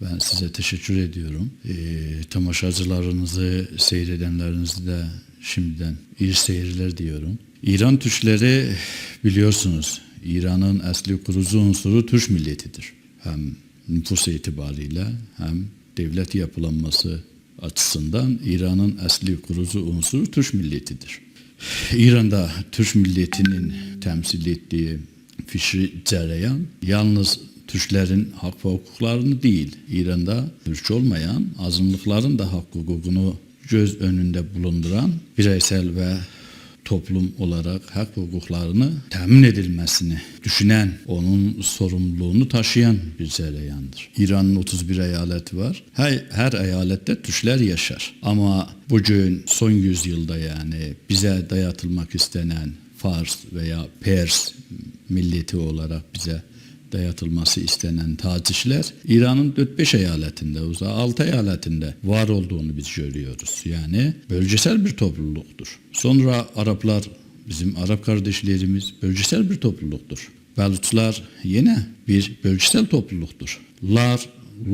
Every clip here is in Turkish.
Ben size teşekkür ediyorum. Ee, tamaşacılarınızı, seyredenlerinizi de şimdiden iyi seyirler diyorum. İran Türkleri biliyorsunuz İran'ın asli kurucu unsuru Türk milletidir. Hem nüfus itibariyle hem devlet yapılanması açısından İran'ın asli kurucu unsuru Türk milletidir. İran'da Türk milletinin temsil ettiği fikri cereyan yalnız Türklerin hak ve hukuklarını değil, İran'da Türk olmayan azınlıkların da hak hukukunu göz önünde bulunduran bireysel ve toplum olarak hak hukuklarını temin edilmesini düşünen, onun sorumluluğunu taşıyan bir cereyandır. İran'ın 31 eyaleti var. Her, her eyalette Türkler yaşar. Ama bugün son yüzyılda yani bize dayatılmak istenen Fars veya Pers milleti olarak bize dayatılması istenen tacişler İran'ın 4-5 eyaletinde, uzağı 6 eyaletinde var olduğunu biz görüyoruz. Yani bölgesel bir topluluktur. Sonra Araplar, bizim Arap kardeşlerimiz bölgesel bir topluluktur. Baluçlar yine bir bölgesel topluluktur. Lar,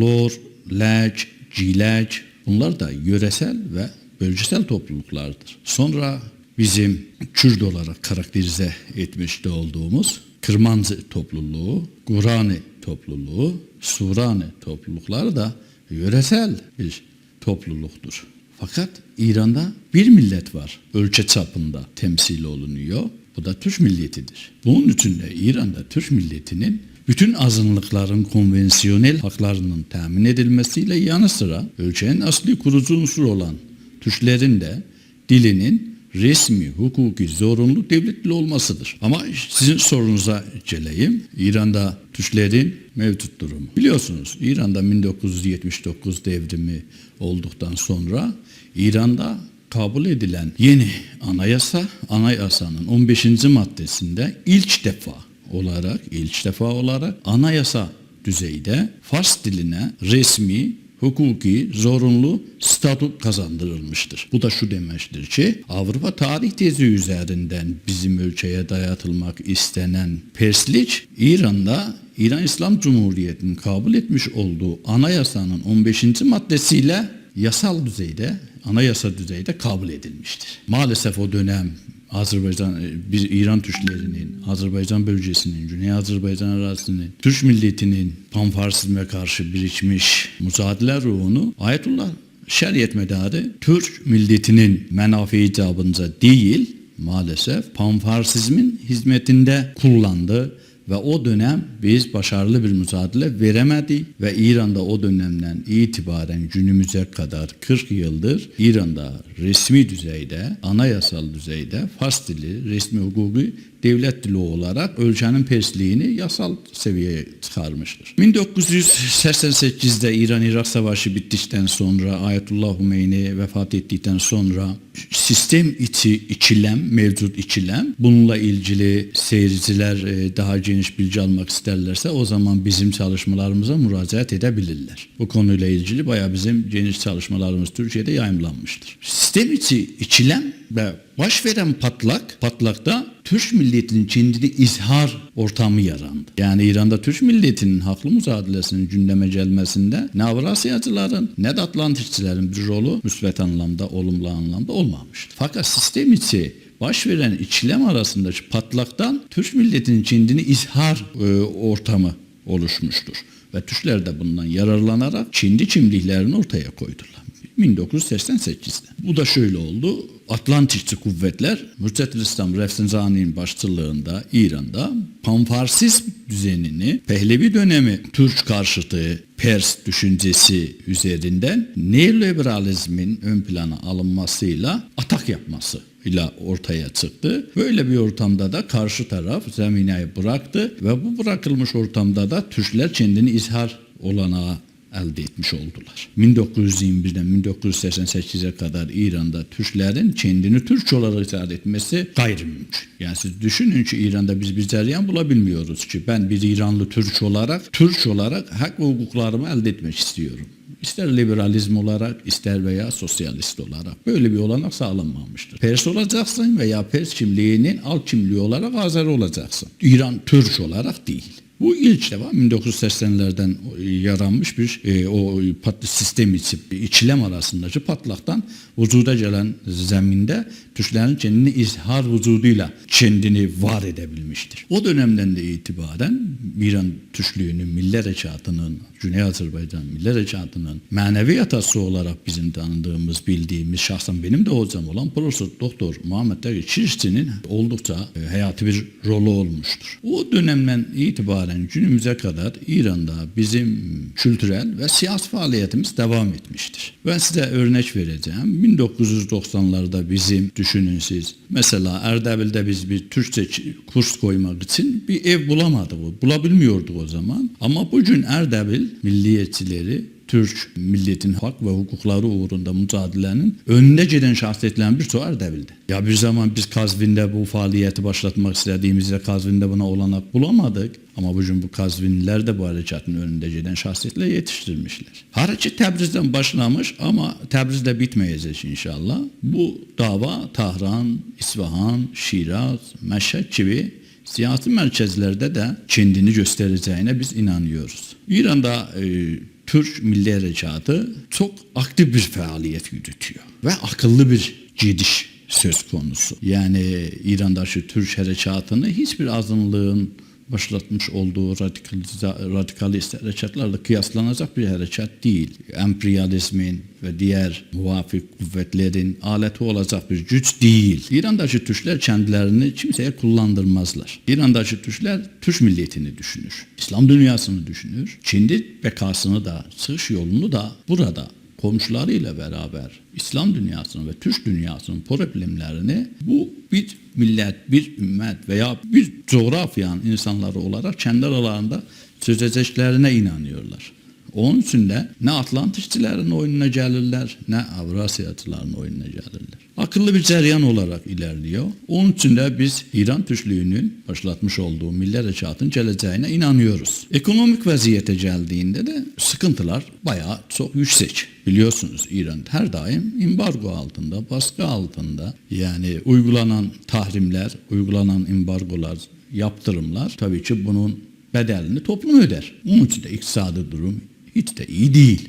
Lor, Lec, Cilec bunlar da yöresel ve bölgesel topluluklardır. Sonra bizim Kürt olarak karakterize etmiş de olduğumuz Kırmancı topluluğu, Gurani topluluğu, Surani toplulukları da yöresel bir topluluktur. Fakat İran'da bir millet var. Ölçe çapında temsil olunuyor. Bu da Türk milletidir. Bunun için de İran'da Türk milletinin bütün azınlıkların konvansiyonel haklarının temin edilmesiyle yanı sıra ölçeğin asli kurucu unsur olan Türklerin de dilinin resmi, hukuki, zorunlu devletli olmasıdır. Ama sizin sorunuza geleyim. İran'da Türklerin mevcut durumu. Biliyorsunuz İran'da 1979 devrimi olduktan sonra İran'da kabul edilen yeni anayasa, anayasanın 15. maddesinde ilk defa olarak, ilk defa olarak anayasa düzeyde Fars diline resmi hukuki zorunlu statut kazandırılmıştır. Bu da şu demektir ki Avrupa tarih tezi üzerinden bizim ülkeye dayatılmak istenen Perslik İran'da İran İslam Cumhuriyeti'nin kabul etmiş olduğu anayasanın 15. maddesiyle yasal düzeyde anayasa düzeyde kabul edilmiştir. Maalesef o dönem Azerbaycan, bir İran Türklerinin, Azerbaycan bölgesinin, Güney Azerbaycan arazisinin, Türk milletinin panfarsizme karşı birikmiş mücadele ruhunu Ayetullah şeriyet medarı Türk milletinin menafi icabınca değil, maalesef panfarsizmin hizmetinde kullandı ve o dönem biz başarılı bir mücadele veremedik ve İran'da o dönemden itibaren günümüze kadar 40 yıldır İran'da resmi düzeyde, anayasal düzeyde Fars dili resmi hukuki devlet dili olarak ölçenin persliğini yasal seviyeye çıkarmıştır. 1988'de İran-Irak Savaşı bittikten sonra Ayetullah Hümeyni vefat ettikten sonra sistem içi içilem, mevcut içilem bununla ilgili seyirciler e, daha geniş bilgi almak isterlerse o zaman bizim çalışmalarımıza müracaat edebilirler. Bu konuyla ilgili bayağı bizim geniş çalışmalarımız Türkiye'de yayımlanmıştır. Sistem içi içilem ve baş veren patlak, patlakta Türk milletinin kendini izhar ortamı yarandı. Yani İran'da Türk milletinin haklı mücadelesinin gündeme gelmesinde ne Avrasyacıların ne de Atlantikçilerin bir rolü müsbet anlamda, olumlu anlamda olmamıştı. Fakat sistem içi baş veren ikilem arasındaki patlaktan Türk milletinin kendini izhar e, ortamı oluşmuştur. Ve Türkler de bundan yararlanarak Çinli kimliklerini ortaya koydular. 1988'de. Bu da şöyle oldu. Atlantikçi kuvvetler Mürtetül İslam Refsinzani'nin başçılığında İran'da panfarsizm düzenini Pehlevi dönemi Türk karşıtı Pers düşüncesi üzerinden neoliberalizmin ön plana alınmasıyla atak yapması ile ortaya çıktı. Böyle bir ortamda da karşı taraf zemineyi bıraktı ve bu bırakılmış ortamda da Türkler kendini izhar olanağı elde etmiş oldular. 1921'den 1988'e kadar İran'da Türklerin kendini Türk olarak izah etmesi gayrimümkün. Yani siz düşünün ki İran'da biz bir ceryan bulabilmiyoruz ki ben bir İranlı Türk olarak Türk olarak hak ve hukuklarımı elde etmek istiyorum. İster liberalizm olarak ister veya sosyalist olarak böyle bir olanak sağlanmamıştır. Pers olacaksın veya Pers kimliğinin alt kimliği olarak Azeri olacaksın. İran Türk olarak değil. Bu ilk defa 1980'lerden yaranmış bir e, o pat, sistem içi, içilem arasındaki patlaktan vücuda gelen zeminde Türklerin kendini izhar vücuduyla kendini var edebilmiştir. O dönemden de itibaren İran Türklüğünün, millet harekatının, Güney Azerbaycan millet harekatının manevi atası olarak bizim tanıdığımız, bildiğimiz, şahsen benim de hocam olan Profesör Doktor Muhammed Taği Çirişçi'nin oldukça e, hayati bir rolü olmuştur. O dönemden itibaren günümüze kadar İran'da bizim kültürel ve siyasi faaliyetimiz devam etmiştir. Ben size örnek vereceğim. 1990'larda bizim düşünün siz. Mesela Erdebil'de biz bir Türkçe kurs koymak için bir ev bulamadık. Bulabilmiyorduk o zaman. Ama bugün Erdebil milliyetçileri Türk milletin hak ve hukukları uğrunda mücadelenin önüne giden şahsiyetlerin bir çoğu Erdebil'de. Ya bir zaman biz Kazvin'de bu faaliyeti başlatmak istediğimizde Kazvin'de buna olanak bulamadık. Ama bugün bu Kazvinliler de bu harekatın önünde giden şahsiyetler yetiştirmişler. Hareket Tebriz'den başlamış ama Tebriz'de bitmeyecek inşallah. Bu dava Tahran, İsfahan, Şiraz, Meşhed gibi siyasi merkezlerde de kendini göstereceğine biz inanıyoruz. İran'da e, Türk Milli Harekatı çok aktif bir faaliyet yürütüyor ve akıllı bir gidiş söz konusu. Yani İran'daki Türk harekatını hiçbir azınlığın başlatmış olduğu radikalize- radikalist harekatlarla kıyaslanacak bir harekat değil. Emperyalizmin ve diğer muvafık kuvvetlerin aleti olacak bir güç değil. İran'daki Türkler kendilerini kimseye kullandırmazlar. İran'daki Türkler Türk milliyetini düşünür. İslam dünyasını düşünür. Kendi bekasını da, çıkış yolunu da burada komşularıyla beraber İslam dünyasının ve Türk dünyasının problemlerini bu bir millet, bir ümmet veya bir coğrafyanın insanları olarak kendi aralarında çözeceklerine inanıyorlar. Onun için de ne Atlantikçilerin oyununa gelirler ne Avrasyatıların oyununa gelirler. Akıllı bir ceryan olarak ilerliyor. Onun için de biz İran Türklüğünün başlatmış olduğu millet harekatın geleceğine inanıyoruz. Ekonomik vaziyete geldiğinde de sıkıntılar bayağı çok yüksek. Biliyorsunuz İran her daim embargo altında, baskı altında. Yani uygulanan tahrimler, uygulanan embargolar, yaptırımlar tabii ki bunun bedelini toplum öder. Onun için de iktisadi durum hiç de iyi değil.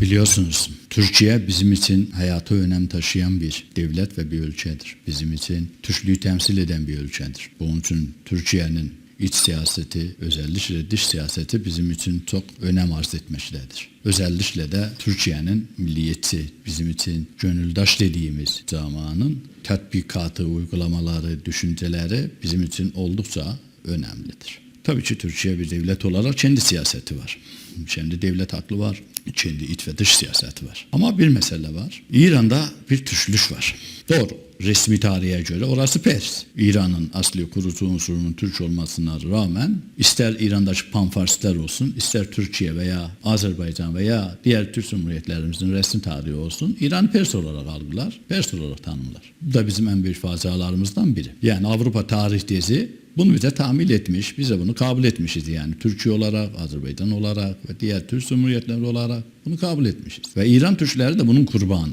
Biliyorsunuz Türkiye bizim için hayatı önem taşıyan bir devlet ve bir ülkedir. Bizim için Türklüğü temsil eden bir ülkedir. Bunun için Türkiye'nin iç siyaseti, özellikle dış siyaseti bizim için çok önem arz etmektedir. Özellikle de Türkiye'nin milliyeti, bizim için gönüldaş dediğimiz zamanın tatbikatı, uygulamaları, düşünceleri bizim için oldukça önemlidir. Tabii ki Türkiye bir devlet olarak kendi siyaseti var. Kendi devlet aklı var. Kendi iç ve dış siyaseti var. Ama bir mesele var. İran'da bir Türklük var. Doğru. Resmi tarihe göre orası Pers. İran'ın asli kurucu unsurunun Türk olmasına rağmen ister İran'daki panfarslar olsun, ister Türkiye veya Azerbaycan veya diğer Türk Cumhuriyetlerimizin resmi tarihi olsun, İran Pers olarak algılar, Pers olarak tanımlar. Bu da bizim en büyük facialarımızdan biri. Yani Avrupa tarih tezi bunu bize tahmil etmiş, bize bunu kabul etmişiz yani. Türkiye olarak, Azerbaycan olarak ve diğer Türk Cumhuriyetleri olarak bunu kabul etmişiz. Ve İran Türkleri de bunun kurbanı.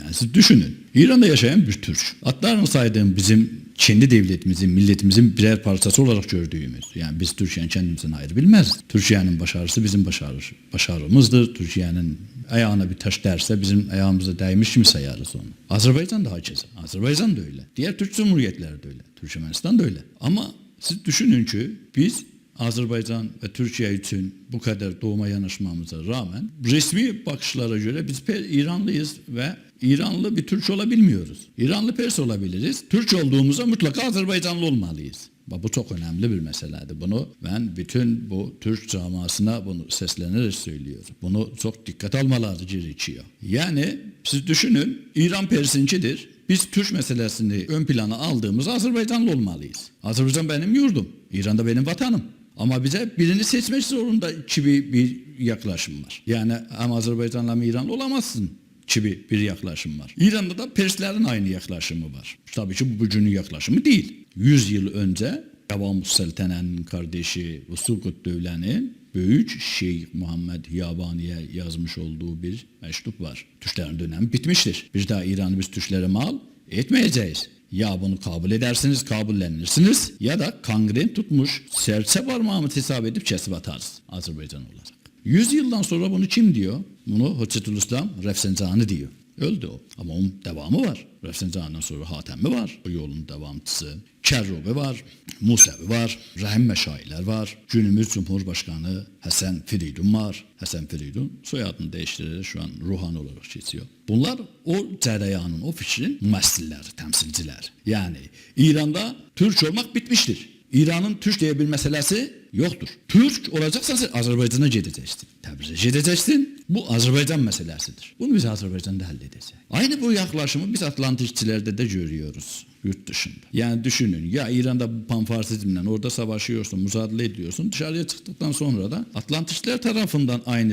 Yani siz düşünün. İran'da yaşayan bir Türk. Atlarını saydığım bizim kendi devletimizin, milletimizin birer parçası olarak gördüğümüz. Yani biz Türkiye'nin kendimizden ayrı bilmez. Türkiye'nin başarısı bizim başarı, başarımızdır. Türkiye'nin ayağına bir taş derse bizim ayağımıza değmiş mi sayarız onu. Azerbaycan da hakeza. Azerbaycan da öyle. Diğer Türk Cumhuriyetleri de öyle. Türkmenistan da öyle. Ama siz düşünün ki biz Azerbaycan ve Türkiye için bu kadar doğuma yanaşmamıza rağmen resmi bakışlara göre biz İranlıyız ve İranlı bir Türk olabilmiyoruz. İranlı Pers olabiliriz. Türk olduğumuzda mutlaka Azerbaycanlı olmalıyız. Bu çok önemli bir meseleydi. Bunu ben bütün bu Türk camiasına bunu seslenerek söylüyorum. Bunu çok dikkat almaları gerekiyor. Yani siz düşünün İran Persincidir. Biz Türk meselesini ön plana aldığımız Azerbaycanlı olmalıyız. Azerbaycan benim yurdum. İran'da benim vatanım. Ama bize birini seçmek zorunda gibi bir yaklaşım var. Yani hem Azerbaycanlı hem İranlı olamazsın gibi bir yaklaşım var. İran'da da Perslerin aynı yaklaşımı var. Tabii ki bu bugünün yaklaşımı değil. 100 yıl önce Devam Seltene'nin kardeşi Usukut Dövlen'in Büyük Şeyh Muhammed Yabani'ye yazmış olduğu bir mektup var. Türklerin dönemi bitmiştir. Bir daha İran'ı biz Türklere mal etmeyeceğiz. Ya bunu kabul edersiniz, kabullenirsiniz ya da kangren tutmuş serçe parmağımı hesap edip kesip atarız Azerbaycan olarak. 100 yıldan sonra bunu kim diyor? Bunu Hüccetül İslam Refsencanı diyor. Öldü o. Ama onun devamı var. Refsencan'dan sonra Hatem'i var. Bu yolun devamcısı. Kerrobi var. Musevi var. Rahim Meşayiler var. Günümüz Cumhurbaşkanı Hasan Firidun var. Hasan Firidun soyadını değiştirerek şu an Ruhani olarak geçiyor. Bunlar o cereyanın, o fikrin mümessilleri, temsilciler. Yani İran'da Türk olmak bitmiştir. İran'ın Türk diye bir meselesi yoktur. Türk olacaksan sen Azerbaycan'a gideceksin. Təbrizə gideceksin. Bu Azerbaycan meselesidir. Bunu biz Azerbaycan'da halledeceğiz. Aynı bu yaklaşımı biz Atlantikçilerde de görüyoruz yurt dışında. Yani düşünün ya İran'da panfarsizmle orada savaşıyorsun, mücadele ediyorsun. Dışarıya çıktıktan sonra da Atlantikçiler tarafından aynı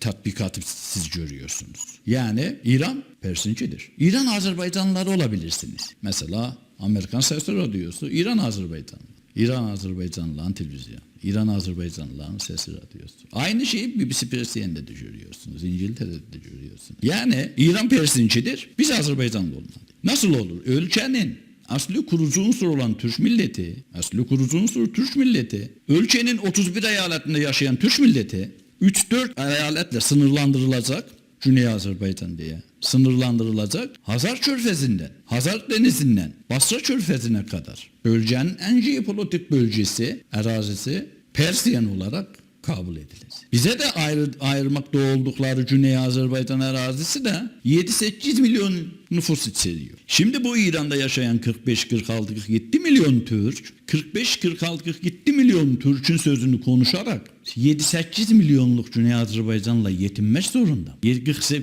tatbikatı siz görüyorsunuz. Yani İran Persincidir. İran Azerbaycanlıları olabilirsiniz. Mesela Amerikan Ses Radyosu İran Azerbaycanlı. İran Azerbaycanlıların televizyon. İran Azerbaycanlıların sesi radyosu. Aynı şeyi BBC Persiyen'de de görüyorsunuz. İngiltere'de de görüyorsunuz. Yani İran Persincidir. Biz Azerbaycanlı olmalı. Nasıl olur? Ülkenin asli kurucu unsur olan Türk milleti, asli kurucu unsur Türk milleti, ülkenin 31 eyaletinde yaşayan Türk milleti 3-4 eyaletle sınırlandırılacak Güney Azerbaycan diye sınırlandırılacak Hazar Körfezi'nden, Hazar Denizi'nden Basra Körfezi'ne kadar bölgenin en jeopolitik bölgesi, arazisi Persiyen olarak kabul edilecek. Bize de ayrı, ayırmakta oldukları Güney Azerbaycan arazisi de 7-8 milyon nüfus içeriyor. Şimdi bu İran'da yaşayan 45-46-47 milyon Türk, 45-46-47 milyon Türk'ün sözünü konuşarak 7-8 milyonluk Güney Azerbaycan'la yetinmek zorunda.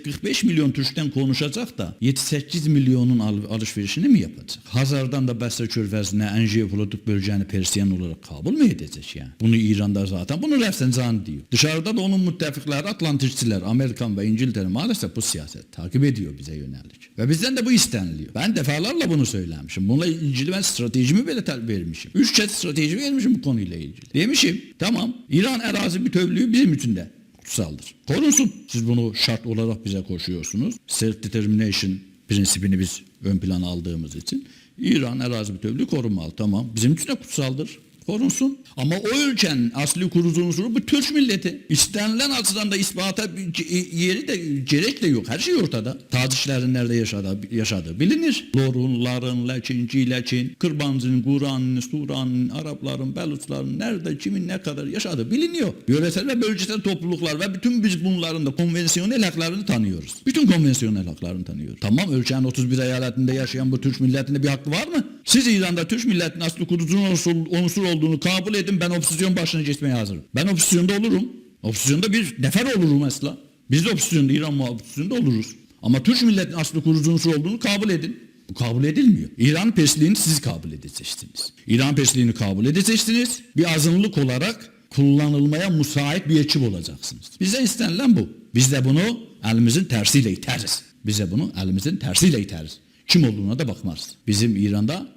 45 milyon Türk'ten konuşacak da 7-8 milyonun al- alışverişini mi yapacak? Hazardan da Bəsra körfəzinə en jeopolitik bölgəni Persiyan olarak kabul mü edecek yani? Bunu İran'da zaten bunu Rəfsəncan diyor. Dışarıda da onun müttefikleri Atlantikçiler, Amerikan ve İngiltere maalesef bu siyaset takip ediyor bize yönelik. Ve bizden de bu isteniliyor. Ben defalarla bunu söylemişim. Bununla ilgili ben stratejimi bile vermişim. Üç kez strateji vermişim bu konuyla ilgili. Demişim tamam İran arazi bütövlüğü bizim için de kutsaldır. Korunsun. Siz bunu şart olarak bize koşuyorsunuz. Self determination prensibini biz ön plana aldığımız için İran arazi bütövlüğü korunmalı. Tamam. Bizim için de kutsaldır. Korunsun. Ama o ülkenin asli kurucu unsuru bu Türk milleti. İstenilen açıdan da ispata ce- yeri de gerek de yok. Her şey ortada. Tacişlerin nerede yaşadığı, yaşadığı bilinir. Lorunların, Leçinci, Leçin, Kırbancı'nın, Kur'an'ın, Suran'ın, Arapların, Beluçların nerede, kimin ne kadar yaşadığı biliniyor. Yöresel ve bölgesel topluluklar ve bütün biz bunların da konvansiyonel haklarını tanıyoruz. Bütün konvansiyonel haklarını tanıyoruz. Tamam ülkenin 31 eyaletinde yaşayan bu Türk milletinde bir hakkı var mı? Siz İran'da Türk milletinin asli kurucu unsur, unsur olduğunu kabul edin ben opsizyon başına geçmeye hazırım. Ben opsisyonda olurum. Opsisyonda bir nefer olurum mesela. Biz de opsisyonda İran opsisyonda oluruz. Ama Türk milletinin asli kurucu unsur olduğunu kabul edin. Bu kabul edilmiyor. İran pesliğini siz kabul edeceksiniz. İran pesliğini kabul edeceksiniz. Bir azınlık olarak kullanılmaya müsait bir ekip olacaksınız. Bize istenilen bu. Biz de bunu elimizin tersiyle iteriz. Bize bunu elimizin tersiyle iteriz. Kim olduğuna da bakmaz. Bizim İran'da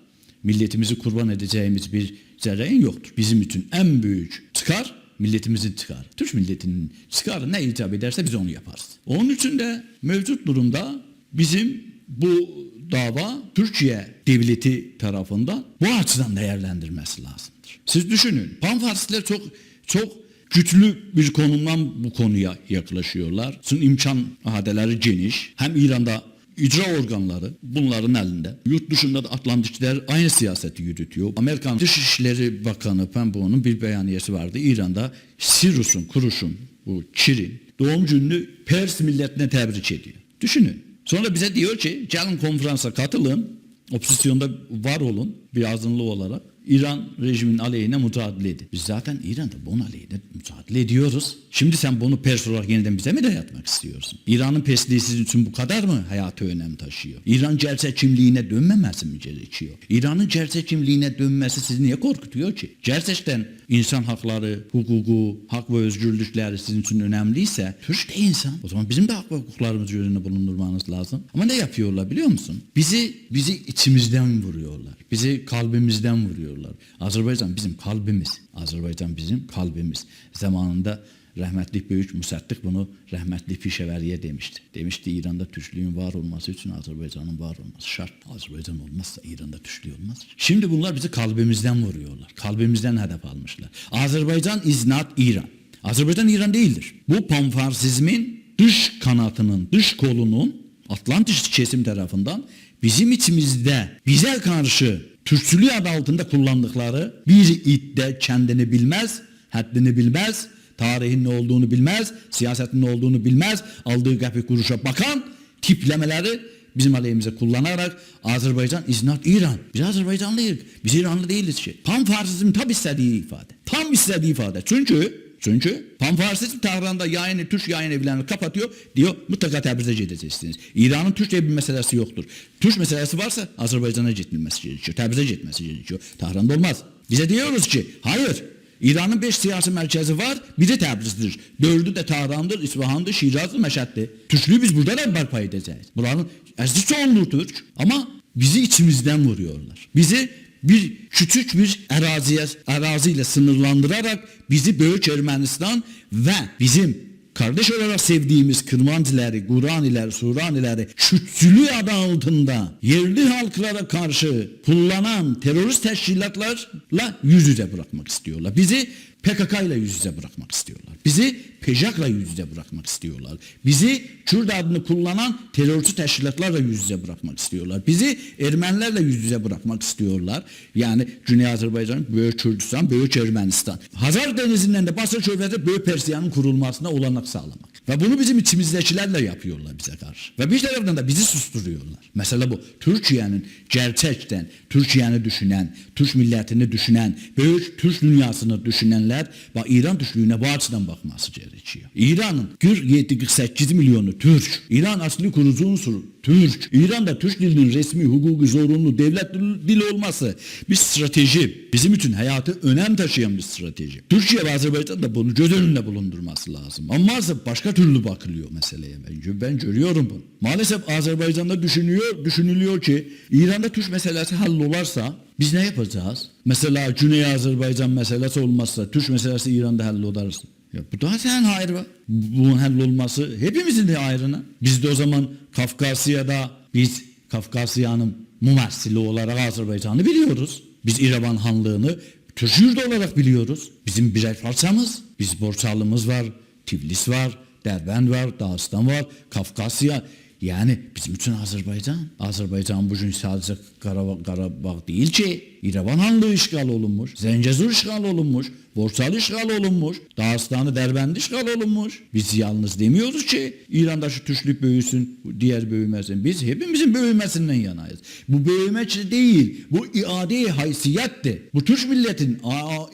milletimizi kurban edeceğimiz bir cereyan yoktur. Bizim için en büyük çıkar milletimizin çıkarı. Türk milletinin çıkarı ne icap ederse biz onu yaparız. Onun için de mevcut durumda bizim bu dava Türkiye devleti tarafından bu açıdan değerlendirmesi lazımdır. Siz düşünün. Panfarsistler çok çok güçlü bir konumdan bu konuya yaklaşıyorlar. Çünkü imkan ahadeleri geniş. Hem İran'da icra organları bunların elinde. Yurt dışında da Atlantikçiler aynı siyaseti yürütüyor. Amerikan Dışişleri Bakanı Pembo'nun bir beyaniyesi vardı. İran'da Sirus'un, Kuruş'un, bu Çir'in doğum gününü Pers milletine tebrik ediyor. Düşünün. Sonra bize diyor ki gelin konferansa katılın. Opsisyonda var olun bir azınlığı olarak. İran rejimin aleyhine mücadele edin. Biz zaten İran'da bunun aleyhine mücadele ediyoruz. Şimdi sen bunu pers olarak yeniden bize mi dayatmak istiyorsun? İran'ın pesliği sizin için bu kadar mı hayatı önem taşıyor? İran gerçek kimliğine dönmemesi mi gerekiyor? İran'ın gerçek kimliğine dönmesi sizi niye korkutuyor ki? Gerçekten insan hakları, hukuku, hak ve özgürlükleri sizin için önemliyse Türk de insan. O zaman bizim de hak ve hukuklarımızı önüne bulundurmanız lazım. Ama ne yapıyorlar biliyor musun? Bizi bizi içimizden vuruyorlar. Bizi kalbimizden vuruyorlar. Azerbaycan bizim kalbimiz. Azerbaycan bizim kalbimiz. Zamanında Rahmetli Büyük Musaddiq bunu rahmetli Pişeveriye demişti. Demişti İran'da Türklüğün var olması için Azerbaycan'ın var olması şart. Azerbaycan olmazsa İran'da Türklüğü olmaz. Şimdi bunlar bizi kalbimizden vuruyorlar. Kalbimizden hedef almışlar. Azerbaycan is not İran. Azerbaycan İran değildir. Bu panfarsizmin dış kanatının, dış kolunun Atlantis kesim tarafından bizim içimizde bize karşı Türkçülüğü adı altında kullandıkları bir idde kendini bilmez, haddini bilmez, tarihin ne olduğunu bilmez, siyasetin ne olduğunu bilmez, aldığı qəpik kuruşa bakan tiplemeleri bizim aleyhimize kullanarak Azerbaycan is not İran. Biz Azerbaycanlıyız. Biz İranlı değiliz ki. Panfarsizm tam istediği ifade. Tam istediği ifade. Çünkü çünkü Panfarsizm Tahran'da yayını, Türk yayın evlerini kapatıyor. Diyor mutlaka Təbrizə gedeceksiniz. İran'ın Türkçe bir meselesi yoktur. Türk meselesi varsa Azerbaycan'a gitmesi gerekiyor. Təbrizə gitmesi gerekiyor. Tahran'da olmaz. Bize diyoruz ki hayır İran'ın 5 siyasi merkezi var. Biri Təbrizdir. Dördü de Tahran'dır, İsfahan'dır, Şiraz'dır, Məşəddir. Türklüğü biz burada da barpa edeceğiz. Buranın əziz çoğunluğu Türk. Ama bizi içimizden vuruyorlar. Bizi bir küçük bir araziye, araziyle sınırlandırarak bizi Büyük Ermenistan ve bizim kardeş olarak sevdiğimiz Kırmancileri, Guranileri, Suranileri küçülüğü adı altında yerli halklara karşı kullanan terörist teşkilatlarla yüz yüze bırakmak istiyorlar. Bizi PKK ile yüz yüze bırakmak istiyorlar. Bizi PEJAK'la yüz yüze bırakmak istiyorlar. Bizi Kürt adını kullanan terörist teşkilatlarla yüz yüze bırakmak istiyorlar. Bizi Ermenilerle yüz yüze bırakmak istiyorlar. Yani Güney Azerbaycan, Büyük Kürdistan, Büyük Ermenistan. Hazar Denizi'nden de Basra Körfezi Büyük Persiya'nın kurulmasına olanak sağlamak. Ve bunu bizim içimizdekilerle yapıyorlar bize karşı. Ve bir taraftan da bizi susturuyorlar. Mesela bu Türkiye'nin gerçekten Türkiye'ni düşünen, Türk milletini düşünen, büyük Türk dünyasını düşünenler ve İran Türklüğüne bu açıdan bakması gerekiyor. İran'ın 47-48 milyonu Türk. İran asli kurucu unsur Türk. İran'da Türk dilinin resmi, hukuki, zorunlu devlet dili olması bir strateji. Bizim için hayatı önem taşıyan bir strateji. Türkiye ve Azerbaycan da bunu göz önünde bulundurması lazım. Ama maalesef başka türlü bakılıyor meseleye. Ben, ben görüyorum bunu. Maalesef Azerbaycan'da düşünüyor, düşünülüyor ki İran'da Türk meselesi hallolarsa biz ne yapacağız? Mesela Güney Azerbaycan meselesi olmazsa Türk meselesi İran'da hallolursa. Ya bu da sen hayır var. Bunun hallolması hepimizin de ayrına. Biz de o zaman Kafkasya'da biz Kafkasya'nın mumessili olarak Azerbaycan'ı biliyoruz. Biz İrevan Hanlığı'nı Türk olarak biliyoruz. Bizim birer parçamız. Biz Borçalımız var, Tiflis var, Derbent var, Dağıstan var, Kafkasya. Yani bizim için Azerbaycan. Azerbaycan bugün sadece Karabağ, Karabağ değil ki. İrevan Hanlığı işgal olunmuş. Zencezur işgal olunmuş. Borçalı işgal olunmuş. Dağıstanı Derbent işgal olunmuş. Biz yalnız demiyoruz ki İran'da şu Türklük büyüsün, diğer büyümesin. Biz hepimizin büyümesinden yanayız. Bu büyüme değil. Bu iade haysiyetti. Bu Türk milletin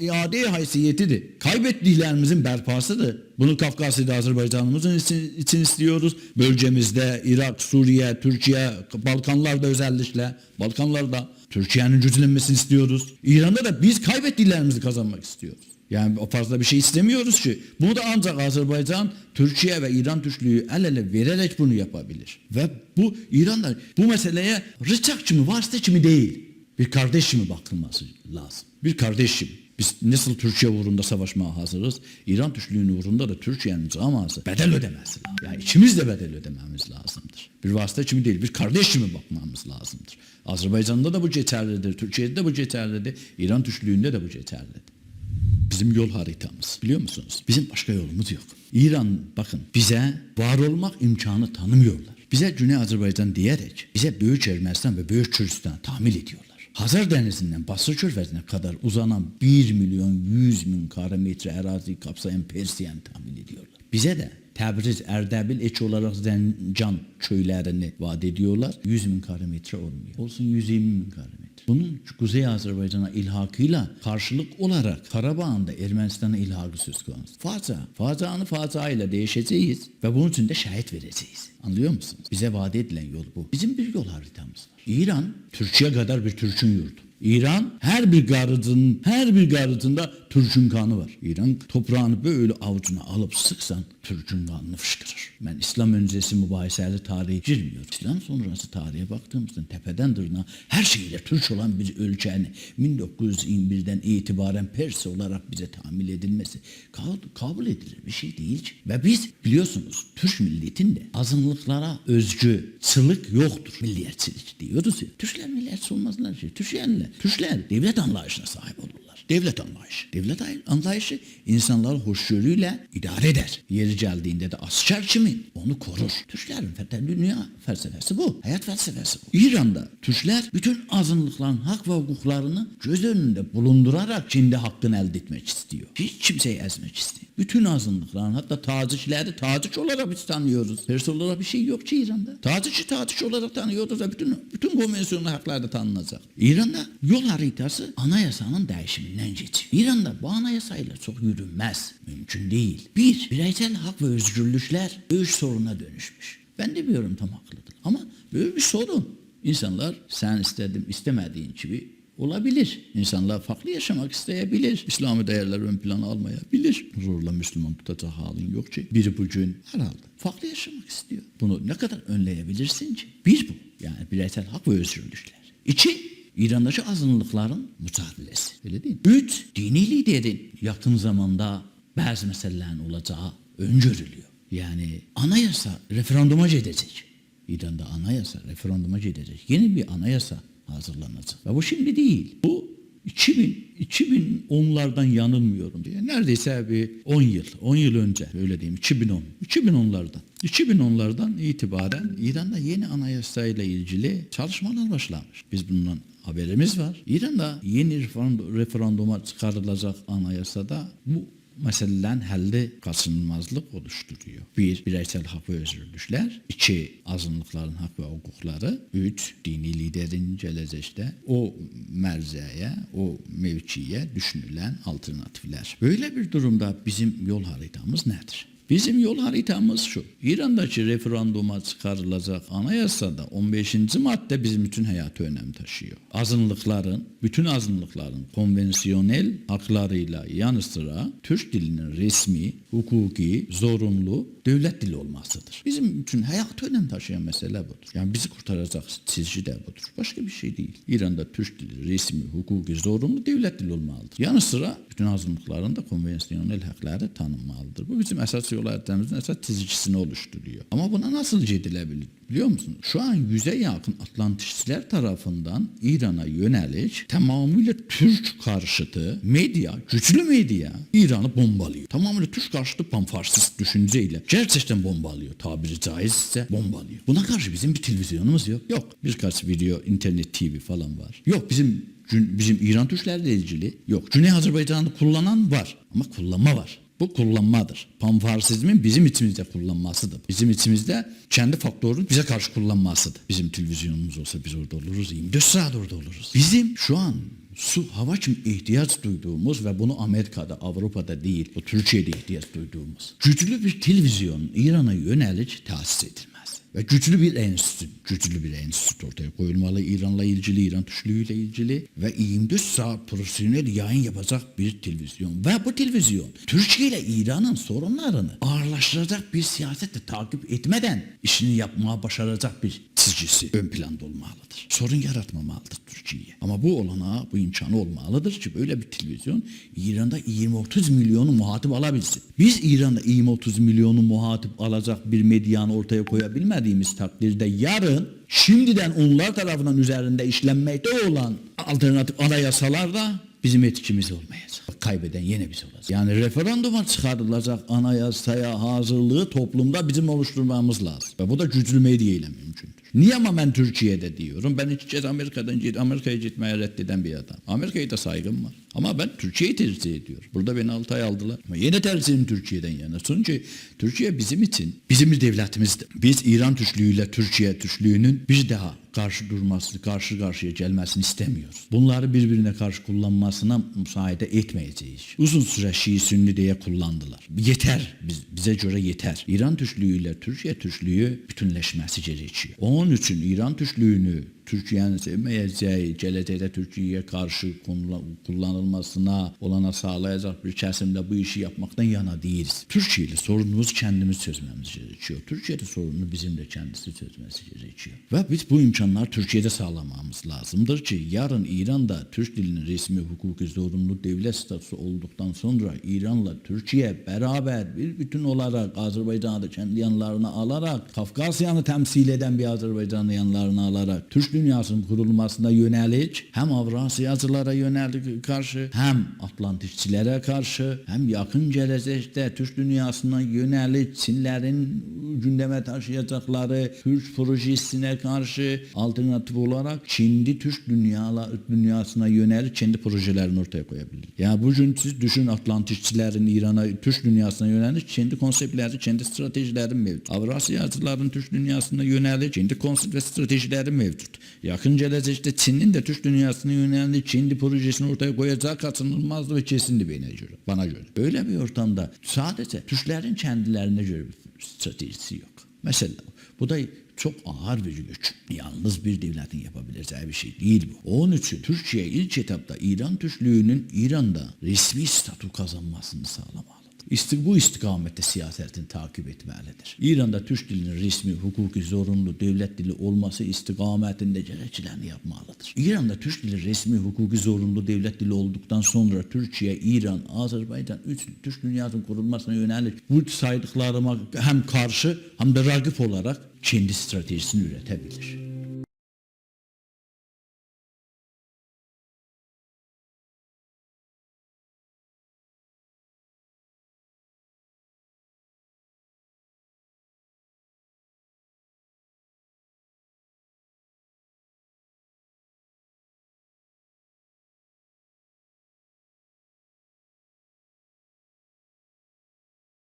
iade haysiyetidir. Kaybettiklerimizin berpasıdır. Bunu Kafkasya'da Azerbaycan'ımızın için, için istiyoruz. Bölgemizde Irak, Suriye, Türkiye, Balkanlarda özellikle Balkanlarda Türkiye'nin güçlenmesini istiyoruz. İran'da da biz kaybettiklerimizi kazanmak istiyoruz. Yani o fazla bir şey istemiyoruz ki. Bunu da ancak Azerbaycan, Türkiye ve İran Türklüğü el ele vererek bunu yapabilir. Ve bu İran'da bu meseleye rıçakçı mı, vasıtacı mı değil. Bir kardeş mi bakılması lazım. Bir kardeşim. Biz nasıl Türkiye uğrunda savaşmaya hazırız, İran Türklüğünün uğrunda da Türkiye'nin zamanı bedel ödemesi. Yani içimiz de bedel ödememiz lazımdır. Bir vasıta kimi değil, bir kardeş kimi bakmamız lazımdır. Azerbaycan'da da bu geçerlidir, Türkiye'de de bu geçerlidir, İran Türklüğünde de bu geçerlidir. Bizim yol haritamız biliyor musunuz? Bizim başka yolumuz yok. İran bakın bize var olmak imkanı tanımıyorlar. Bize Güney Azerbaycan diyerek bize Büyük Ermenistan ve Büyük Kürdistan tahmil ediyorlar. Hazar Denizi'nden Basra Körfezi'ne kadar uzanan 1 milyon 100 bin kare metre arazi kapsayan Persiyen tahmin ediyorlar. Bize de Təbriz, Ərdəbil ek olarak Zəncan köylerini vaat ediyorlar. 100 bin kare metre olmuyor. Olsun 120 bin kare metre. Bunun Kuzey Azerbaycan'a ilhakıyla karşılık olarak Karabağ'ın Ermenistan'a ilhakı söz konusu. Facia. Facianı facia ile değişeceğiz ve bunun için de şahit vereceğiz. Anlıyor musunuz? Bize vaat edilen yol bu. Bizim bir yol haritamız var. İran, Türkiye kadar bir Türk'ün yurdu. İran her bir garıdın, her bir garıdında Türk'ün kanı var. İran toprağını böyle avucuna alıp sıksan Türk'ün kanını fışkırır. Ben İslam öncesi mübahiseli tarihe girmiyorum. İslam sonrası tarihe baktığımızda tepeden dırnağa her şeyle Türk olan bir ülkenin 1921'den itibaren Pers olarak bize tahmin edilmesi kabul, edilir bir şey değil. Ve biz biliyorsunuz Türk milletinde azınlıklara özgü sılık yoktur. Milliyetçilik diyoruz ya. Türkler milliyetçi olmazlar. Türkler, Türkler devlet anlayışına sahip olurlar. Devlet anlayışı. Devlet anlayışı insanları hoşgörüyle idare eder. Yeri geldiğinde de asker kimin? Onu korur. Türklerin fethi dünya felsefesi bu. Hayat felsefesi bu. İran'da Türkler bütün azınlıkların hak ve hukuklarını göz önünde bulundurarak kendi hakkını elde etmek istiyor. Hiç kimseyi ezmek istemiyor. Bütün azınlıkların hatta tacikleri tacik olarak biz tanıyoruz. Pers olarak bir şey yok ki İran'da. Tacikçi tacik olarak tanıyoruz ve bütün, bütün konvansiyonel haklar da tanınacak. İran'da yol haritası anayasanın değişiminden geçiyor. İran'da bu anayasayla çok yürünmez. Mümkün değil. Bir, bireysel hak ve özgürlükler büyük soruna dönüşmüş. Ben de biliyorum tam haklıdır. Ama böyle bir sorun. İnsanlar sen istedim istemediğin gibi olabilir. İnsanlar farklı yaşamak isteyebilir. İslami değerler ön plana almayabilir. Zorla Müslüman tutacak halin yok ki. Biri bugün herhalde farklı yaşamak istiyor. Bunu ne kadar önleyebilirsin ki? Bir bu. Yani bireysel hak ve özgürlükler. İki, İran'daki azınlıkların mücadelesi. Öyle değil mi? Üç, dini liderin yakın zamanda bazı meselelerin olacağı öngörülüyor. Yani anayasa referanduma gidecek. İran'da anayasa referanduma gidecek. Yeni bir anayasa hazırlanacak. Ve bu şimdi değil. Bu 2000, 2010'lardan yanılmıyorum diye. Neredeyse bir 10 yıl, 10 yıl önce öyle diyeyim 2010. 2010'lardan. 2010'lardan itibaren İran'da yeni anayasayla ilgili çalışmalar başlamış. Biz bundan haberimiz var. İran'da yeni referanduma çıkarılacak anayasada bu meselelerin həlli kaçınılmazlık oluşturuyor. Bir, bireysel hak ve özgürlükler. iki azınlıkların hak ve hukukları. Üç, dini liderin gelecekte o merzeye, o mevkiye düşünülen alternatifler. Böyle bir durumda bizim yol haritamız nedir? Bizim yol haritamız şu. İran'daki referanduma çıkarılacak anayasada 15. madde bizim bütün hayatı önem taşıyor. Azınlıkların, bütün azınlıkların konvansiyonel haklarıyla yanı sıra Türk dilinin resmi, hukuki, zorunlu devlet dili olmasıdır. Bizim bütün hayatı önem taşıyan mesele budur. Yani bizi kurtaracak çizgi de budur. Başka bir şey değil. İran'da Türk dili resmi, hukuki, zorunlu devlet dili olmalıdır. Yanı sıra bütün azınlıkların da konvansiyonel hakları tanınmalıdır. Bu bizim esas yol haritamızın esas çizgisini oluşturuyor. Ama buna nasıl gidilebilir? Biliyor musunuz? Şu an yüze yakın Atlantistler tarafından İran'a yönelik tamamıyla Türk karşıtı medya, güçlü medya İran'ı bombalıyor. Tamamıyla Türk karşıtı panfarsist düşünceyle gerçekten bombalıyor. Tabiri caizse bombalıyor. Buna karşı bizim bir televizyonumuz yok. Yok. Birkaç video, internet TV falan var. Yok bizim bizim İran Türklerle ilgili yok. Güney Azerbaycan'ı kullanan var ama kullanma var. Bu kullanmadır. Panfarsizmin bizim içimizde kullanmasıdır. Bizim içimizde kendi faktörünü bize karşı kullanmasıdır. Bizim televizyonumuz olsa biz orada oluruz. 24 saat orada oluruz. Bizim şu an su, hava için ihtiyaç duyduğumuz ve bunu Amerika'da, Avrupa'da değil, bu Türkiye'de ihtiyaç duyduğumuz güçlü bir televizyon İran'a yönelik tahsis edilmez. Ve güçlü bir enstitü, güçlü bir enstitü ortaya koyulmalı. İran'la ilgili, İran Türklüğüyle ilgili ve 24 saat profesyonel yayın yapacak bir televizyon. Ve bu televizyon Türkiye ile İran'ın sorunlarını ağırlaştıracak bir siyasetle takip etmeden işini yapmaya başaracak bir çizgisi ön planda olmalıdır. Sorun yaratmamalıdır Türkiye. Ama bu olanağı, bu imkanı olmalıdır ki böyle bir televizyon İran'da 20-30 milyonu muhatip alabilsin. Biz İran'da 20-30 milyonu muhatip alacak bir medyanı ortaya koyabilmediğimiz takdirde yarın şimdiden onlar tarafından üzerinde işlenmekte olan alternatif anayasalar da bizim etkimiz olmayacak. Kaybeden yine biz olacağız. Yani referanduma çıkarılacak anayasaya hazırlığı toplumda bizim oluşturmamız lazım. Ve bu da medya ile mümkündür. Niye ama ben Türkiye'de diyorum? Ben kez Amerika'dan Amerika'ya gitmeye reddeden bir adam. Amerika'ya da saygım var. Ama ben Türkiye'yi tercih ediyorum. Burada beni 6 ay aldılar. Ama yine tercihim Türkiye'den yana. Çünkü Türkiye bizim için, bizim devletimizdir. Biz İran Türklüğüyle Türkiye Türklüğünün bir daha karşı durmasını, karşı karşıya gelmesini istemiyoruz. Bunları birbirine karşı kullanmasına müsaade etmeyeceğiz. Uzun süre Şii Sünni diye kullandılar. Yeter, biz, bize göre yeter. İran Türklüğüyle Türkiye Türklüğü bütünleşmesi gerekiyor. Onun için İran Türklüğünü Türkiye'nin sevmeyeceği, gelecekte Türkiye'ye karşı kullanılmasına olana sağlayacak bir kesimde bu işi yapmaktan yana değiliz. Türkiye'li sorunumuzu kendimiz çözmemiz gerekiyor. Türkiye'de sorununu bizim de kendisi çözmesi gerekiyor. Ve biz bu imkanlar Türkiye'de sağlamamız lazımdır ki yarın İran'da Türk dilinin resmi hukuki zorunlu devlet statüsü olduktan sonra İran'la Türkiye beraber bir bütün olarak Azerbaycan'ı da kendi yanlarına alarak Kafkasyan'ı temsil eden bir Azerbaycan'ı yanlarına alarak Türk dünyasının kurulmasına yönelik hem Avrasyacılara yönelik karşı hem Atlantikçilere karşı hem yakın gelecekte Türk dünyasına yönelik Çinlerin gündeme taşıyacakları Türk projesine karşı alternatif olarak şimdi Türk dünyala, dünyasına yönelik kendi projelerini ortaya koyabilir. Yani bugün siz düşün Atlantikçilerin İran'a Türk dünyasına yönelik kendi konseptleri, kendi stratejileri mevcut. Avrasyacıların Türk dünyasına yönelik kendi konsept ve stratejileri mevcut. Yakın gelecekte Çin'in de Türk dünyasına yönelik kendi projesini ortaya koyacağı kaçınılmazdı ve kesindi bana göre. Böyle bir ortamda sadece Türklerin kendilerine göre bir stratejisi yok. Mesela bu da çok ağır bir yük. Yalnız bir devletin yapabileceği bir şey değil bu. Onun için Türkiye ilk etapta İran Türklüğünün İran'da resmi statü kazanmasını sağlamalıdır. Bu istikamette siyasetini takip etmelidir. İran'da Türk dilinin resmi, hukuki, zorunlu devlet dili olması istikametinde gerekçelerini yapmalıdır. İran'da Türk dili resmi, hukuki, zorunlu devlet dili olduktan sonra Türkiye, İran, Azerbaycan, üç Türk dünyasının kurulmasına yönelik bu saydıklarıma hem karşı hem de rakip olarak kendi stratejisini üretebilir.